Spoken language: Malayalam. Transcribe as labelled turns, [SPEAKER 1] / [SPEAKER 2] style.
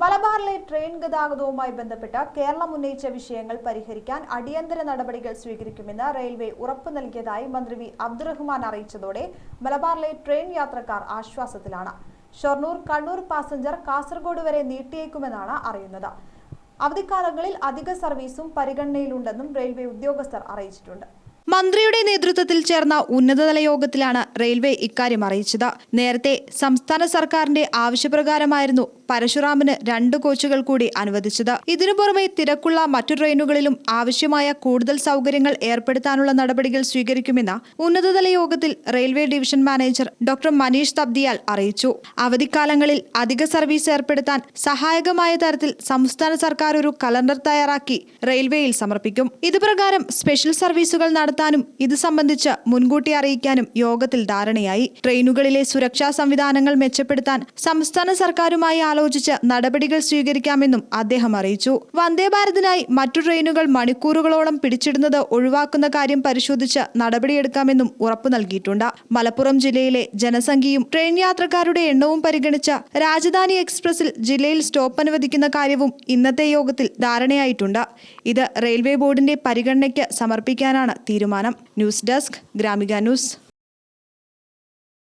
[SPEAKER 1] മലബാറിലെ ട്രെയിൻ ഗതാഗതവുമായി ബന്ധപ്പെട്ട കേരളം ഉന്നയിച്ച വിഷയങ്ങൾ പരിഹരിക്കാൻ അടിയന്തര നടപടികൾ സ്വീകരിക്കുമെന്ന് റെയിൽവേ ഉറപ്പു നൽകിയതായി മന്ത്രി വി അബ്ദുറഹ്മാൻ അറിയിച്ചതോടെ മലബാറിലെ ട്രെയിൻ യാത്രക്കാർ ആശ്വാസത്തിലാണ്. ഷൊർണൂർ കണ്ണൂർ പാസഞ്ചർ കാസർഗോഡ് വരെ നീട്ടിയേക്കുമെന്നാണ് അറിയുന്നത്. അവധിക്കാലങ്ങളിൽ അധിക സർവീസും പരിഗണനയിലുണ്ടെന്നും റെയിൽവേ ഉദ്യോഗസ്ഥർ അറിയിച്ചിട്ടുണ്ട്. മന്ത്രിയുടെ നേതൃത്വത്തിൽ ചേർന്ന ഉന്നതതല യോഗത്തിലാണ് റെയിൽവേ ഇക്കാര്യം അറിയിച്ചത്. നേരത്തെ സംസ്ഥാന സർക്കാരിന്റെ ആവശ്യപ്രകാരമായിരുന്നു പരശുറാമിന് രണ്ട് കോച്ചുകൾ കൂടി അനുവദിച്ചത്. ഇതിനു പുറമെ തിരക്കുള്ള മറ്റു ട്രെയിനുകളിലും ആവശ്യമായ കൂടുതൽ സൗകര്യങ്ങൾ ഏർപ്പെടുത്താനുള്ള നടപടികൾ സ്വീകരിക്കുമെന്ന് ഉന്നതതല യോഗത്തിൽ railway division manager doctor Manish തബ്ദിയാൽ അറിയിച്ചു. അവധിക്കാലങ്ങളിൽ അധിക സർവീസ് ഏർപ്പെടുത്താൻ സഹായകമായ തരത്തിൽ സംസ്ഥാന സർക്കാർ ഒരു കലണ്ടർ തയ്യാറാക്കി റെയിൽവേയിൽ സമർപ്പിക്കും. ഇതുപ്രകാരം സ്പെഷ്യൽ സർവീസുകൾ നടത്താനും ഇത് സംബന്ധിച്ച് മുൻകൂട്ടി അറിയിക്കാനും യോഗത്തിൽ ധാരണയായി. ട്രെയിനുകളിലെ സുരക്ഷാ സംവിധാനങ്ങൾ മെച്ചപ്പെടുത്താൻ സംസ്ഥാന സർക്കാരുമായി ആലോചിച്ച് നടപടികൾ സ്വീകരിക്കാമെന്നും അദ്ദേഹം അറിയിച്ചു. വന്ദേ ഭാരതിനായി മറ്റു ട്രെയിനുകൾ മണിക്കൂറുകളോളം പിടിച്ചിടുന്നത് ഒഴിവാക്കുന്ന കാര്യം പരിശോധിച്ച് നടപടിയെടുക്കാമെന്നും ഉറപ്പു നൽകിയിട്ടുണ്ട്. മലപ്പുറം ജില്ലയിലെ ജനസംഖ്യയും ട്രെയിൻ യാത്രക്കാരുടെ എണ്ണവും പരിഗണിച്ച് രാജധാനി എക്സ്പ്രസിൽ ജില്ലയിൽ സ്റ്റോപ്പ് അനുവദിക്കുന്ന കാര്യവും ഇന്നത്തെ യോഗത്തിൽ ധാരണയായിട്ടുണ്ട്. ഇത് റെയിൽവേ ബോർഡിന്റെ പരിഗണനയ്ക്ക് സമർപ്പിക്കാനാണ് തീരുമാനം. News desk Gramika news.